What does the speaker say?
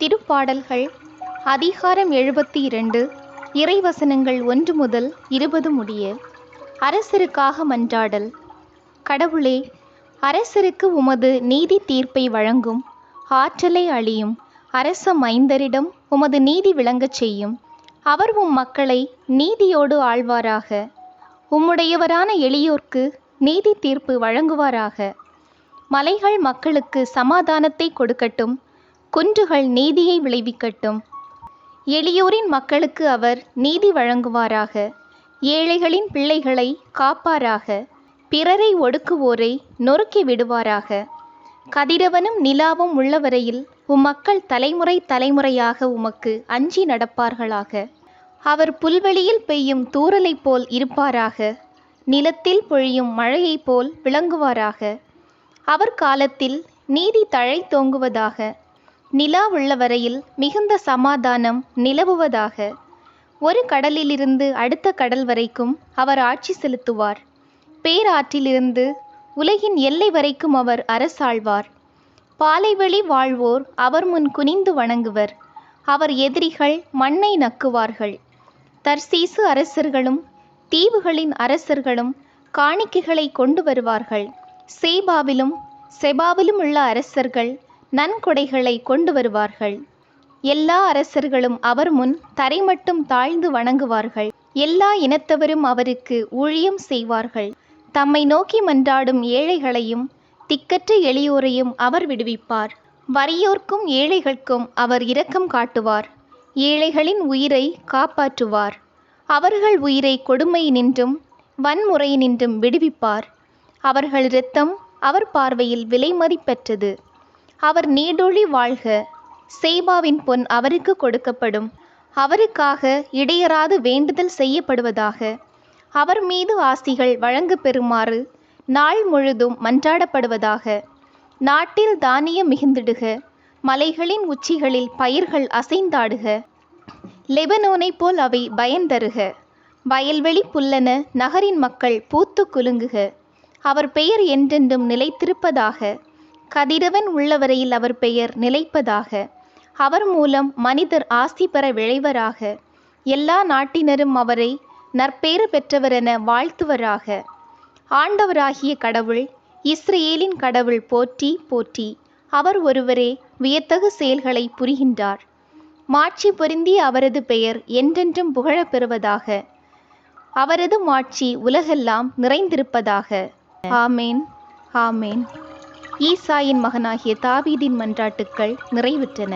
திருப்பாடல்கள் அதிகாரம் எழுபத்தி இரண்டு இறைவசனங்கள் ஒன்று முதல் இருபது முடிய அரசருக்காக மன்றாடல். கடவுளே அரசருக்கு உமது நீதி தீர்ப்பை வழங்கும் ஆற்றலை அழியும் அரச மைந்தரிடம் உமது நீதி விளங்கச் செய்யும். அவர் உம் மக்களை நீதியோடு ஆழ்வாராக உம்முடையவரான எளியோர்க்கு நீதி தீர்ப்பு வழங்குவாராக. மலைகள் மக்களுக்கு சமாதானத்தை கொடுக்கட்டும் குன்றுகள் நீதியை விளைவிக்கட்டும். எளியோரின் மக்களுக்கு அவர் நீதி வழங்குவாராக. ஏழைகளின் பிள்ளைகளை காப்பாராக. பிறரை ஒடுக்குவோரை நொறுக்கி விடுவாராக. கதிரவனும் நிலாவும் உள்ளவரையில் உம்மக்கள் தலைமுறை தலைமுறையாக உமக்கு அஞ்சி நடப்பார்களாக. அவர் புல்வெளியில் பெய்யும் தூறலைப் போல் இருப்பாராக. நிலத்தில் பொழியும் மழையைப் போல் விளங்குவாராக. அவர் காலத்தில் நீதி தழை தோங்குவதாக நிலா உள்ள வரையில் மிகுந்த சமாதானம் நிலவுவதாக. ஒரு கடலிலிருந்து அடுத்த கடல் வரைக்கும் அவர் ஆட்சி செலுத்துவார். பேராற்றிலிருந்து உலகின் எல்லை வரைக்கும் அவர் அரசாழ்வார். பாலைவெளி வாழ்வோர் அவர் முன் குனிந்து வணங்குவர். அவர் எதிரிகள் மண்ணை நக்குவார்கள். தர்சீசு அரசர்களும் தீவுகளின் அரசர்களும் காணிக்கைகளை கொண்டு வருவார்கள். சேபாவிலும் செபாவிலும் உள்ள அரசர்கள் நன்கொடைகளை கொண்டு வருவார்கள். எல்லா அரசர்களும் அவர் முன் தரை மட்டும் தாழ்ந்து வணங்குவார்கள். எல்லா இனத்தவரும் அவருக்கு ஊழியம் செய்வார்கள். தம்மை நோக்கி மன்றாடும் ஏழைகளையும் திக்கற்ற எளியோரையும் அவர் விடுவிப்பார். வறியோர்க்கும் ஏழைகளுக்கும் அவர் இரக்கம் காட்டுவார். ஏழைகளின் உயிரை காப்பாற்றுவார். அவர்கள் உயிரை கொடுமை நின்றும் வன்முறை நின்றும் விடுவிப்பார். அவர்கள் இரத்தம் அவர் பார்வையில் விலைமதிப்பெற்றது. அவர் நீடொழி வாழ்க. சேபாவின் பொன் அவருக்கு கொடுக்கப்படும். அவருக்காக இடையராது வேண்டுதல் செய்யப்படுவதாக. அவர் மீது ஆசிகள் வழங்க பெறுமாறு நாள் முழுதும் மன்றாடப்படுவதாக. நாட்டில் தானியம் மிகுந்திடுக. மலைகளின் உச்சிகளில் பயிர்கள் அசைந்தாடுக. லெபனோனைப் போல் அவை பயந்தருக வயல்வெளி புல்லன நகரின் மக்கள் பூத்து குலுங்குக. அவர் பெயர் என்றென்றும் நிலைத்திருப்பதாக. கதிரவன் உள்ளவரையில் அவர் பெயர் நிலைப்பதாக. அவர் மூலம் மனிதர் ஆஸ்தி பெற விளைவராக எல்லா நாட்டினரும் அவரை நற்பேறு பெற்றவரென வாழ்த்துவராக. ஆண்டவராகிய கடவுள் இஸ்ரேலின் கடவுள் போற்றி போற்றி. அவர் ஒருவரே வியத்தகு செயல்களை புரிகின்றார். மாட்சி பொருந்திய அவரது பெயர் என்றென்றும் புகழப் பெறுவதாக. அவரது மாட்சி உலகெல்லாம் நிறைந்திருப்பதாக. ஆமேன் ஆமேன். ஈசாயின் மகனாகிய தாவீதின் மன்றாட்டுக்கள் நிறைவுற்றன.